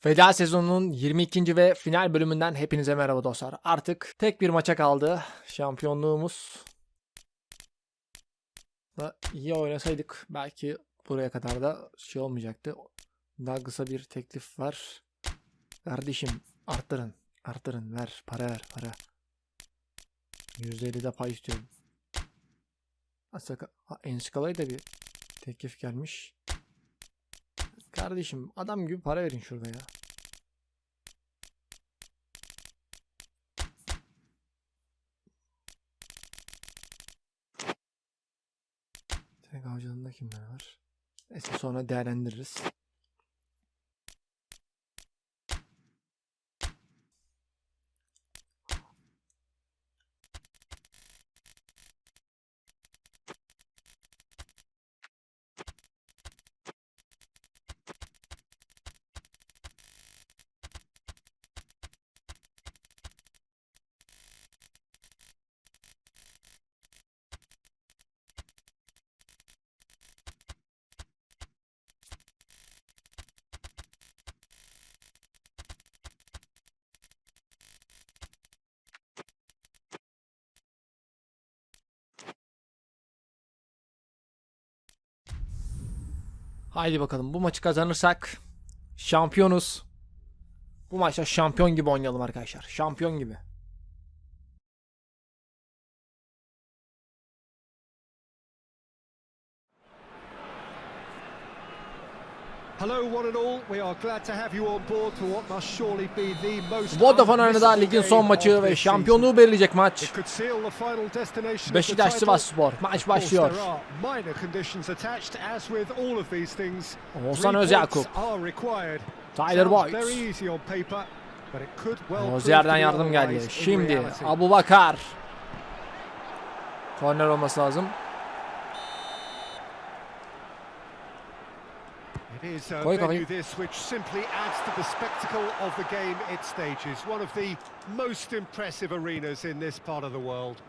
Feda sezonunun 22. ve final bölümünden hepinize merhaba dostlar. Artık tek bir maça kaldı. Şampiyonluğumuz iyi oynasaydık belki buraya kadar da şey olmayacaktı. Douglas'a bir teklif var. Kardeşim arttırın. Arttırın ver. Para ver para. %50'de pay istiyorum. Asaka, Enskala'ya da bir teklif gelmiş. Kardeşim adam gibi para verin şurada ya. Tek avcılığında kimler var? Neyse sonra değerlendiririz. Haydi bakalım bu maçı kazanırsak şampiyonuz. Bu maçta şampiyon gibi oynayalım arkadaşlar. Şampiyon gibi. Hello, one and all. We are glad to have you on board for what must surely be the most Vodafone Arena'da ligin son maçı ve şampiyonluğu belirleyecek maç. Beşiktaş title. Sivasspor. Maç başlıyor. Oğuzhan Özyakup. Tyler Boyd. Rozier'den yardım geldi. Şimdi. Abu Bakar. Korner olması lazım. It is a Koy venue this which simply adds to the spectacle of the game it stages. One of the most impressive arenas in this part of the world.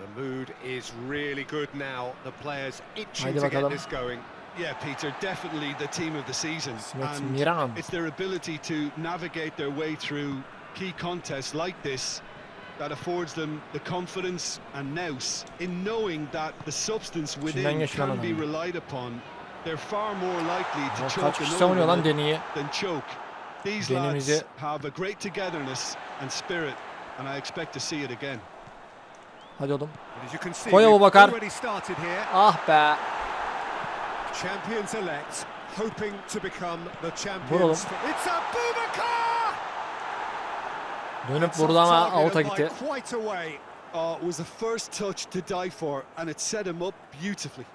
The mood is really good now. The players itching Haydi to get this going. Yeah, Peter, definitely the team of the season. And Miran. it's their ability to navigate their way through key contests like this that affords them the confidence and nous in knowing that the substance within can be relied upon. They're far more likely Ya to Kaç choke kişi savunuyor lan Deni'yi? than choke. These Denimizi- lads have a great togetherness and spirit, and I expect to see it again. Hadi oğlum. And as you can see, Koy we've Abubakar. started here. Ah be. Champions elect, hoping to become the champions. It's Abubakar! Dönüp It's vurdu off ama out'a gitti. Quite away. Oh, it was the first touch to die for, and it set him up beautifully.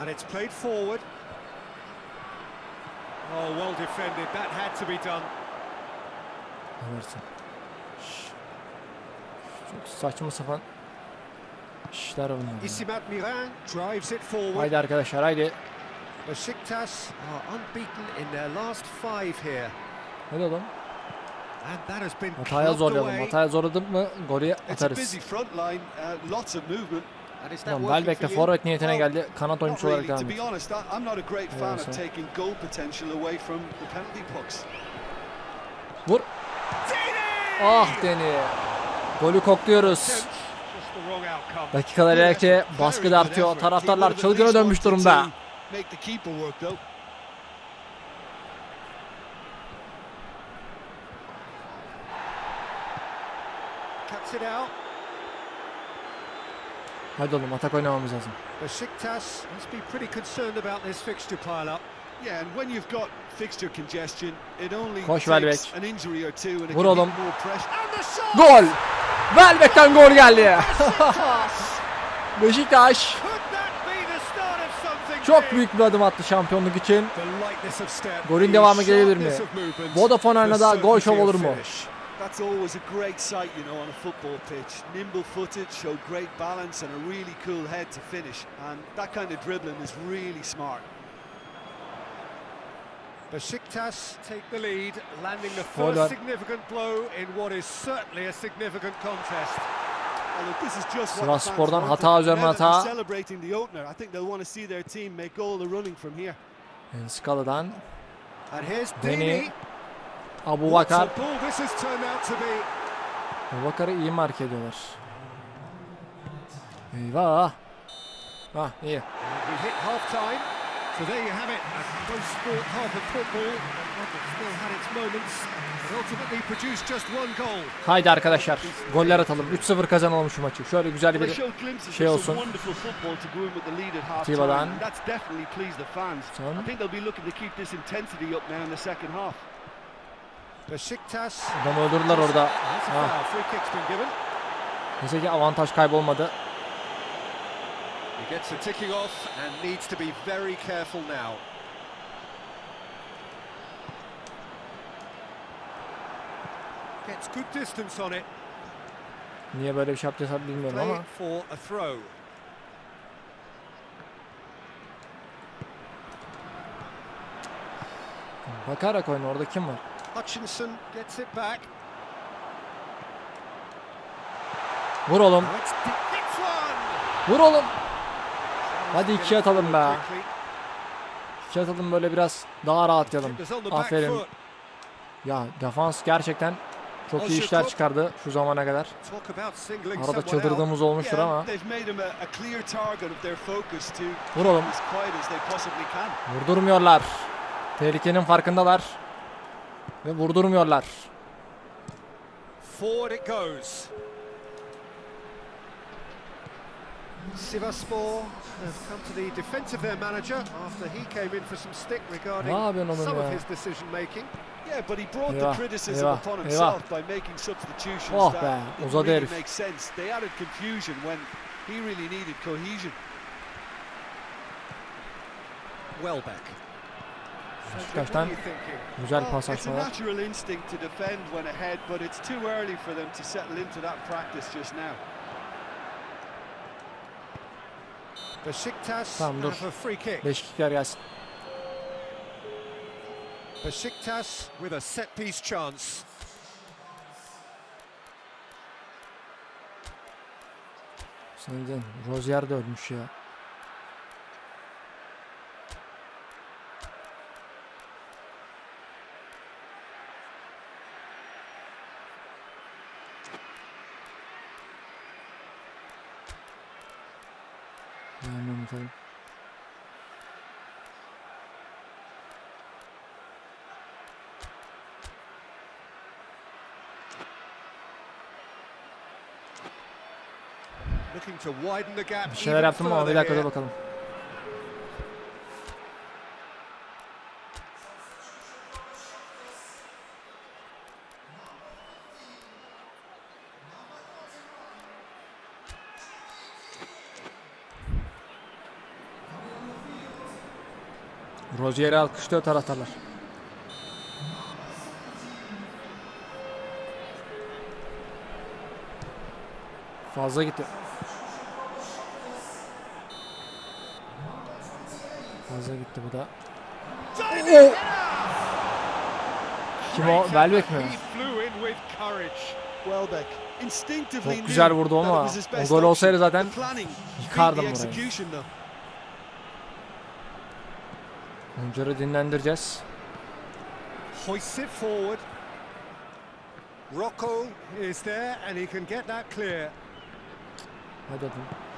And it's played forward. Oh, well defended. That had to be done. Şş. Çok saçma sapan işler bunlar. Isimat Miran drives it forward. Haydi arkadaşlar haydi. Besiktas are unbeaten in their last five here. Hadi oğlum. Hataya zorlayalım. Hataya zorladık mı golü It's a atarız. busy front line, uh, lots of movement. Working Welbeck de forvet niyetine geldi. Kanat oyuncusu olarak devam to be ediyor. honest, I- I'm not a great fan so- of taking goal potential away from the penalty pucks. Vur. Ah Deni. Golü kokluyoruz. Dakikalar ilerledikçe baskı da artıyor. Taraftarlar çılgına dönmüş durumda. Cuts it out. Hadi oğlum atak oynamamız lazım. Besiktas must be pretty concerned about this fixture pile-up. Yeah, and when you've got fixture congestion, it only Koş takes Welbeck. an injury or two and Vur oğlum. Gol! Welbeck'ten gol geldi. Beşiktaş çok büyük bir adım attı şampiyonluk için. Golün devamı gelebilir mi? Vodafone Arena'da gol şov olur mu? Finish. That's always a great sight, you know, on a football pitch. Nimble footed, showed great balance and a really cool head to finish. And that kind of dribbling is really smart. Besiktas take the lead, landing the first on. significant blow in what is certainly a significant contest. This is just what the Sivas fans Spor'dan wanted. hata üzerine they're hata. Celebrating the opener. I think they'll want to see their team make all the running from here. Enskala'dan And here's Dini. Abu Bakar. Abu Bakar'ı iyi mark ediyorlar. Eyvah. Ah iyi. So there you have it. A close sport half of football. Still had its moments. But ultimately produced just one goal. Haydi arkadaşlar. Goller atalım. 3-0 kazanalım şu maçı. Şöyle güzel bir şey olsun. fans. Son. I think they'll be looking to keep this intensity up now in the second half. Besiktas. adamı öldürdüler orada. Ha. Neyse ki avantaj kaybolmadı. He gets the ticking off and needs to be very careful now. Gets good distance on it. Niye böyle bir şey yaptıysa bilmiyorum ama. for a throw. Bakarak oyna orada kim var? Hutchinson gets it back. Vur oğlum. Vur oğlum. Hadi ikiye atalım be. quickly. İki atalım böyle biraz daha rahatlayalım. Aferin. Ya defans gerçekten çok iyi işler çıkardı şu zamana kadar. Arada çıldırdığımız olmuştur ama. they've made him a, a clear target of their focus to Vur oğlum. as quiet as they possibly can. Vurdurmuyorlar. Tehlikenin farkındalar. Ve vurdurmuyorlar. Forward it goes. Sivaspor have come to the defence of their manager after he came in for some stick regarding some of his decision making. Yeah, but he brought Eyvah, the criticism eyvah, upon eyvah. himself by making substitutions Oh that be, didn't uzadı really herif. make sense. They added confusion when he really needed cohesion. Welbeck. Beşiktaş'tan güzel pas açmalar. Tamam, dur. have a free kick. Beşiktaşlar gelsin. Besiktas with a set piece chance. Senin Rozier de ölmüş ya. Bir şeyler yaptım ama bir dakika dur bakalım. Rozier'i alkışlıyor taraftarlar. Fazla gitti. Fazla gitti bu da. Diving Kim o? Welbeck mi? Çok güzel vurdu ama o gol olsaydı zaten yıkardım burayı. Oyuncuları dinlendireceğiz. Hoists it forward. Rocco is there and he can get that clear. Hadi hadi.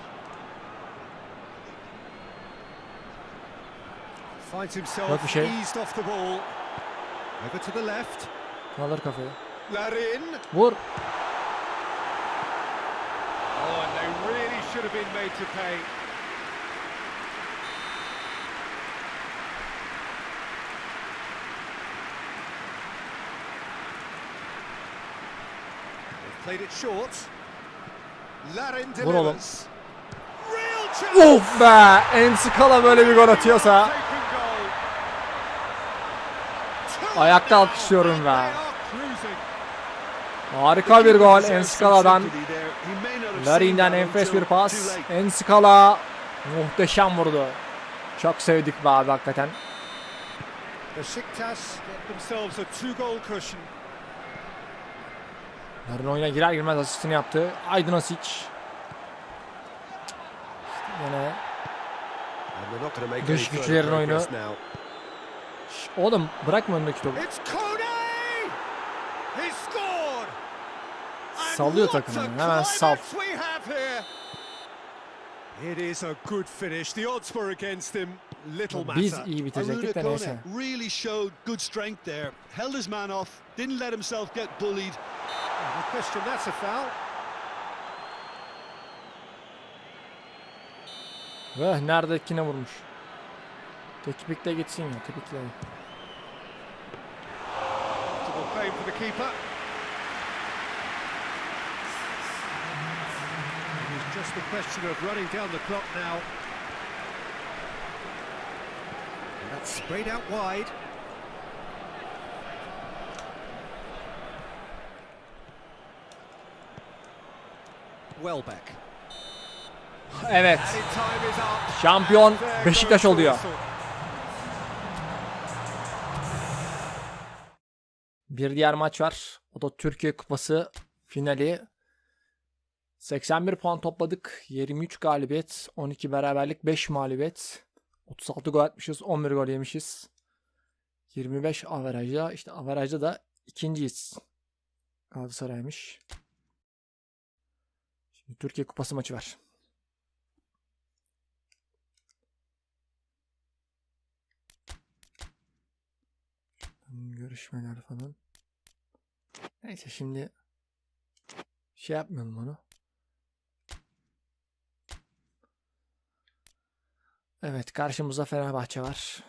Finds himself bir şey. eased off the ball. Over to the left. Kalır kafayı. Larin. Vur. Oh, and they really should have been made to pay. Played it short. Larin Vur oğlum. delivers. Of be! Enskala böyle bir gol atıyorsa Taken goal. Two Ayakta alkışlıyorum and be. they are cruising. harika bir gol Enskala'dan. Larin'den enfes bir pas. Enskala muhteşem vurdu. Çok sevdik be abi hakikaten. Larin oyuna girer girmez asistini yaptı. Aydın Asic. Yine Dış güçlerin oyunu. Şş, oğlum bırakma önündeki topu. It's Kone! He scored! And Sallıyor takımını, a hemen sal. It is a good finish. The odds were against him. Little Biz matter. iyi bitirecektik de Aruna neyse. Kone really showed good strength there. Held his man off, didn't let himself get bullied. No question, that's a foul. Veh neredekine vurmuş. Tekpikle gitsin ya tepikle. Just a question of running down the clock now. And that's sprayed out wide. Welbeck. Evet. Şampiyon Beşiktaş oluyor. Bir diğer maç var. O da Türkiye Kupası finali. 81 puan topladık. 23 galibiyet, 12 beraberlik, 5 mağlubiyet. 36 gol atmışız, 11 gol yemişiz. 25 averajda. işte averajda da ikinciyiz. Galatasaray'mış. Şimdi Türkiye Kupası maçı var. Görüşmeler falan. Neyse şimdi şey yapmayalım onu. Evet karşımızda Fenerbahçe var.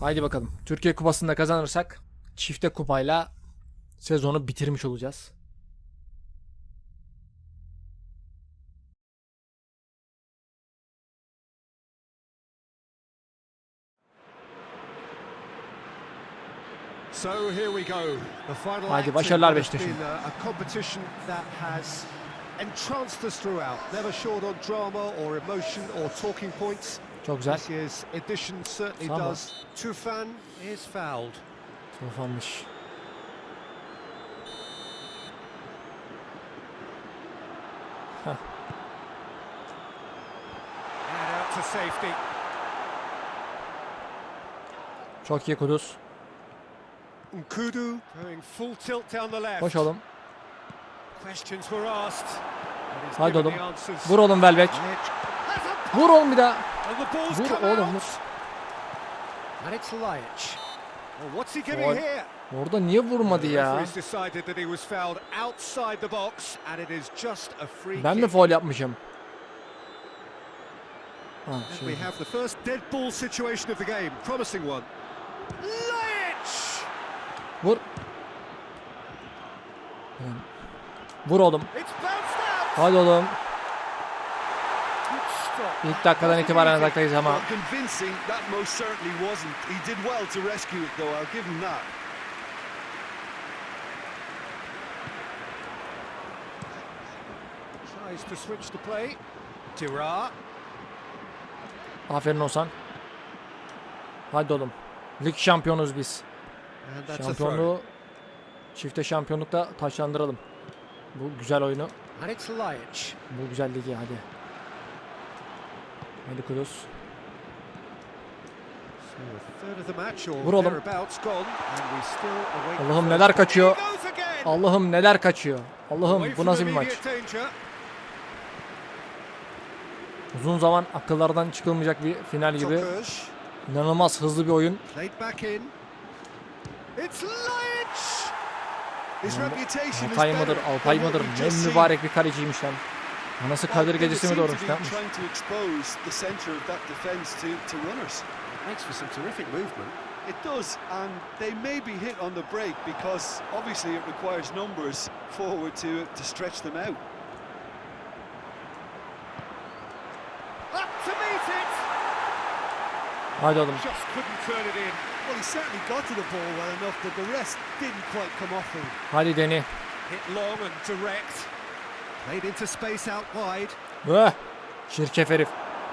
Haydi bakalım. Türkiye Kupası'nda kazanırsak çifte kupayla sezonu bitirmiş olacağız. So here we go. The final Haydi başarılar a competition that has entranced us throughout. Never short on drama or emotion or talking points. Çok güzel. Tufan is fouled. Tufanmış. Çok iyi Kuduz. Nkudu going full tilt down the left. Koş oğlum. Questions were asked. and he's Haydi oğlum. Vur oğlum Velbek. Vur oğlum bir daha. And the ball's Vur oğlum vur. And it's Laic. Well, what's he giving Faul. here? Orada niye vurmadı ya? Ben mi faul yapmışım? Ha, şey. we have the first dead ball situation of the game. Promising one. Laic! Vur. Vur oğlum. Hadi oğlum. İlk dakikadan itibaren ataktayız ama Not convincing, that most certainly wasn't. He did well to rescue it, though. I'll give him that. Tries to switch the play. Dira. aferin Ozan. Hadi oğlum. Lig şampiyonuz biz. Şampiyonluğu çifte şampiyonlukta taçlandıralım. Bu güzel oyunu. And it's Laic. Bu güzel ligi hadi. Still await the Allah'ım neler kaçıyor. Allah'ım neler kaçıyor. Allah'ım bu nasıl bir maç? Uzun zaman akıllardan çıkılmayacak bir final gibi. İnanılmaz hızlı bir oyun. Altay mıdır, what mıdır? Ne mübarek bir kaleciymiş lan. Anası Kadir gecesi mi doğrumuş ne yapmış? Makes for some terrific movement. It does, and they may be hit on the break because obviously it requires numbers forward to to stretch them out. Up to meet it. Haydi oğlum. Just couldn't turn it in. Well, he certainly got to the ball well enough that the rest didn't quite come off him. Haydi Deni. Hit long and direct. Played into space out wide. Ah, öh. Şirkef herif.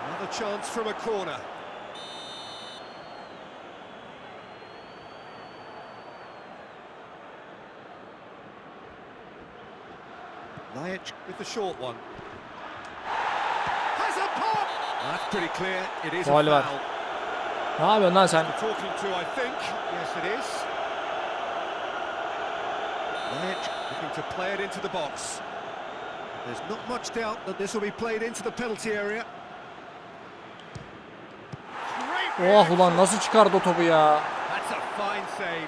Another chance from a corner. Lajic with the short one. Has a pop! That's pretty clear. It is Faul a var. foul. Ne yapıyorsun lan sen? Talking to, I think. Yes, it is. Lajic looking to play it into the box. There's not much doubt that this will be played into the penalty area. Oh ulan nasıl çıkardı o topu ya? That's a fine save.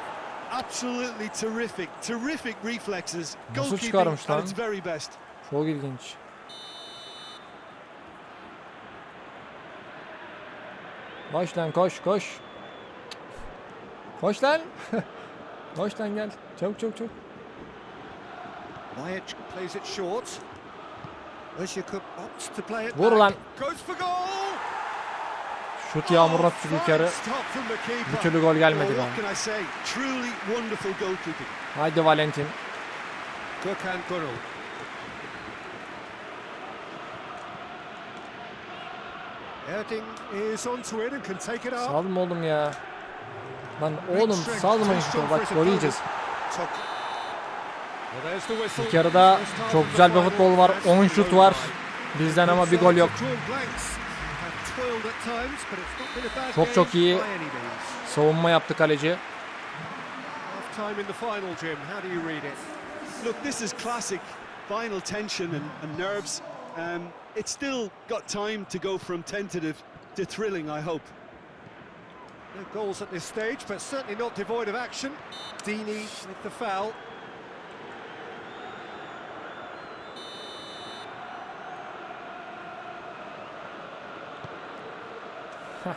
Absolutely terrific, terrific reflexes. Nasıl çıkarmış lan? very best. Çok ilginç. Koş lan koş koş. Koş lan. koş lan gel. Çabuk çabuk çabuk. Lajic plays it short. Özyakup opts to play it Vur lan. Şut yağmuruna the keeper. Bir türlü gol gelmedi be. Haydi Valentin. Gökhan Gürül. Erding is onto it and can take it up. Salma oğlum ya. Lan oğlum salmayın şu. Bak gol yiyeceğiz. Took. Well, there's the whistle. İlk yarıda çok güzel bir futbol var. 10 şut var. Bizden ama bir gol yok. Çok çok iyi. Savunma yaptı kaleci. Look, this is classic final tension and, and nerves. Um, it's still got time to go from tentative to thrilling, I hope. No goals at this stage, but certainly not devoid of action. Deeney with the foul.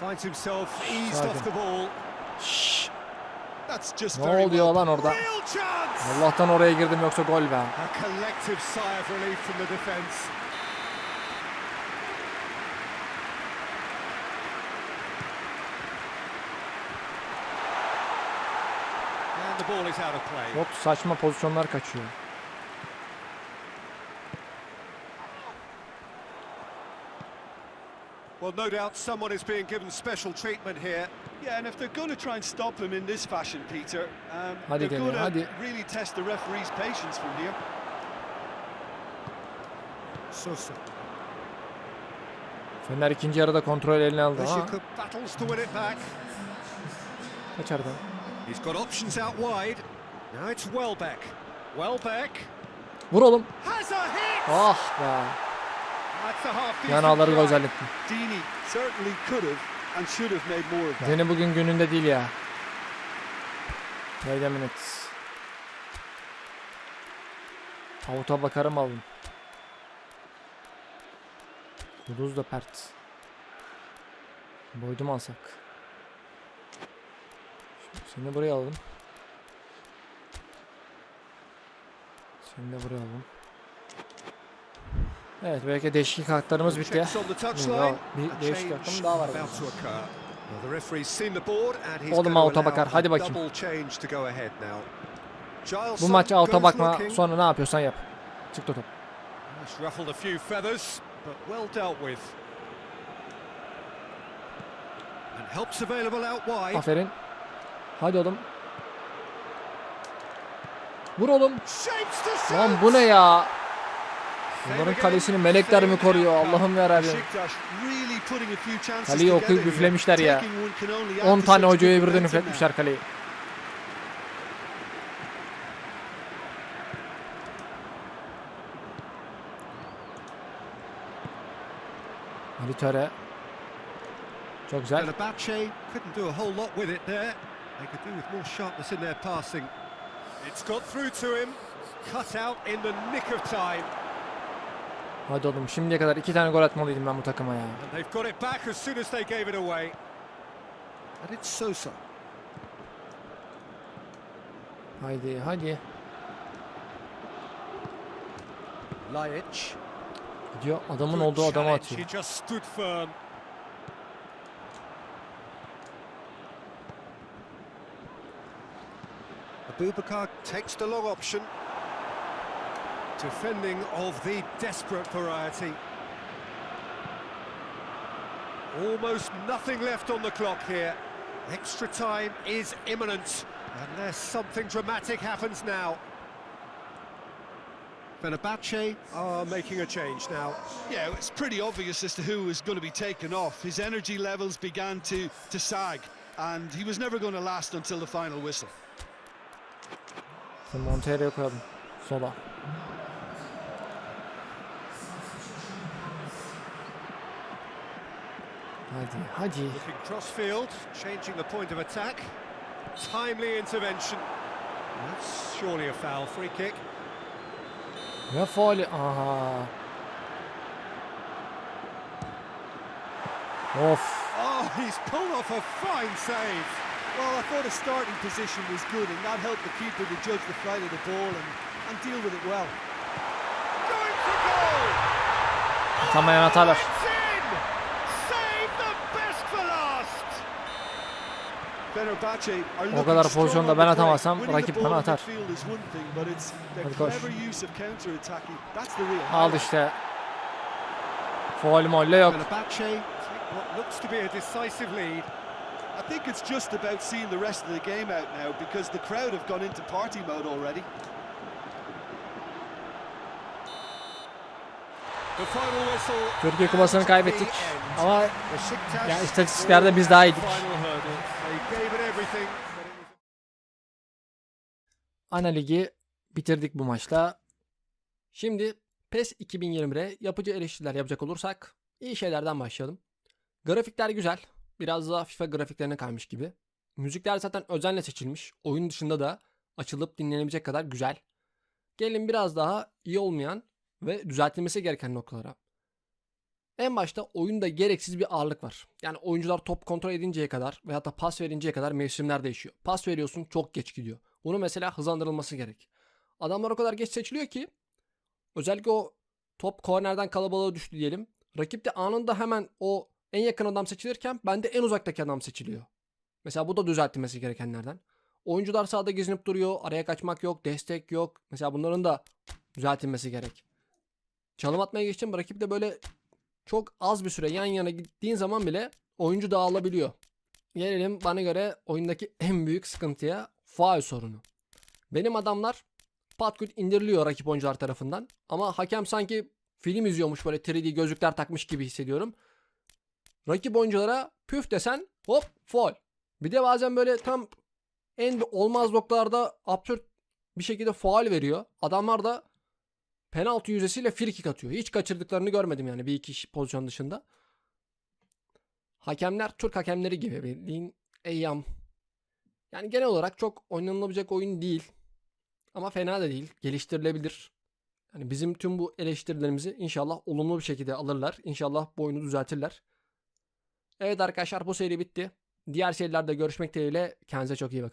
Finds himself eased off the ball. That's just Ne oluyor lan orada? Allah'tan oraya girdim yoksa gol be. Çok saçma pozisyonlar kaçıyor. Well, no doubt someone is being given special treatment here. Yeah, and if they're going to try and stop him in this fashion, Peter, um, Hadi they're going to really test the referee's patience from here. Sosa. Fener ikinci yarıda kontrol eline aldı back. kaçardı. He's got options out wide. Now it's Welbeck. Welbeck Vur oğlum. has a hit! Ah be. That's a half decent Yanağları try. güzel etti. Deeney certainly could have and should have made more of that. Deni bugün gününde değil ya. Wait a minute. Avuta bakarım alın. Kuduz da pert. Boydu mu alsak? Şimdi Seni buraya alalım. Seni de buraya alalım. Evet belki değişiklik haklarımız bitti. Touchline. bir değişiklik hakkım daha var. Oğlum out'a bakar. Hadi bakayım. Bu maç out'a bakma sonra ne yapıyorsan yap. Çıktı top. Aferin. Hadi oğlum. Vur oğlum. Lan bu ne ya? Bunların kalesini melekler mi koruyor? Allah'ım yarabbim. Beşiktaş really putting a few chances Kaleyi okuyup üflemişler ya. Taking one can only add 10 to tane hocaya birden üfletmişler kaleyi. Ali Töre. Çok güzel. Fenerbahce couldn't do a whole lot with it there. They could do with more sharpness in their passing. It's got through to him. Cut out in the nick of time. Hadi oğlum şimdiye kadar iki tane gol atmalıydım ben bu takıma ya. Haydi hadi. Lajic. Gidiyor adamın olduğu adama atıyor. Abubakar takes the long option. Defending of the desperate variety. Almost nothing left on the clock here. Extra time is imminent, unless something dramatic happens now. Fenerbahce are making a change now. Yeah, it's pretty obvious as to who was going to be taken off. His energy levels began to, to sag, and he was never going to last until the final whistle. Şimdi Montero'ya koyalım. Sola. Hadi hadi. Looking crossfield, changing the point of attack. Timely intervention. That's surely a foul. Free kick. Ne faali? Aha. Of. Oh, he's pulled off a fine save. Well, I thought his starting position was good, and that helped the keeper to judge the flight of the ball and, and deal with it well. Going for goal. Atarlar. Oh, O kadar pozisyonda on ben atamazsam rakip bana atar. Hadi koş. Al işte. Faul molle yok. I think it's just about seeing the rest of the game out now because the crowd have gone into party mode already. Türkiye Kupası'nı kaybettik. Ama Beşiktaş Ya istatistiklerde biz daha iyiydik. Ana ligi bitirdik bu maçla. Şimdi PES 2021'e yapıcı eleştiriler yapacak olursak iyi şeylerden başlayalım. Grafikler güzel. Biraz daha FIFA grafiklerine kaymış gibi. Müzikler zaten özenle seçilmiş. Oyun dışında da açılıp dinlenebilecek kadar güzel. Gelin biraz daha iyi olmayan ve düzeltilmesi gereken noktalara. En başta oyunda gereksiz bir ağırlık var. Yani oyuncular top kontrol edinceye kadar veya da pas verinceye kadar mevsimler değişiyor. Pas veriyorsun çok geç gidiyor. Bunu mesela hızlandırılması gerek. Adamlar o kadar geç seçiliyor ki özellikle o top kornerden kalabalığa düştü diyelim. Rakip de anında hemen o en yakın adam seçilirken bende en uzaktaki adam seçiliyor. Mesela bu da düzeltilmesi gerekenlerden. Oyuncular sahada gezinip duruyor. Araya kaçmak yok. Destek yok. Mesela bunların da düzeltilmesi gerek. Çalım atmaya geçtim. Rakip de böyle çok az bir süre yan yana gittiğin zaman bile oyuncu dağılabiliyor. Gelelim bana göre oyundaki en büyük sıkıntıya faul sorunu. Benim adamlar patküt indiriliyor rakip oyuncular tarafından. Ama hakem sanki film izliyormuş böyle 3D gözlükler takmış gibi hissediyorum. Rakip oyunculara püf desen hop faul. Bir de bazen böyle tam en olmaz noktalarda absürt bir şekilde faul veriyor. Adamlar da penaltı yüzdesiyle free kick atıyor. Hiç kaçırdıklarını görmedim yani bir iki pozisyon dışında. Hakemler Türk hakemleri gibi bildiğin eyyam. Yani genel olarak çok oynanılabilecek oyun değil. Ama fena da değil. Geliştirilebilir. Yani bizim tüm bu eleştirilerimizi inşallah olumlu bir şekilde alırlar. İnşallah bu oyunu düzeltirler. Evet arkadaşlar bu seri bitti. Diğer serilerde görüşmek dileğiyle. Kendinize çok iyi bakın.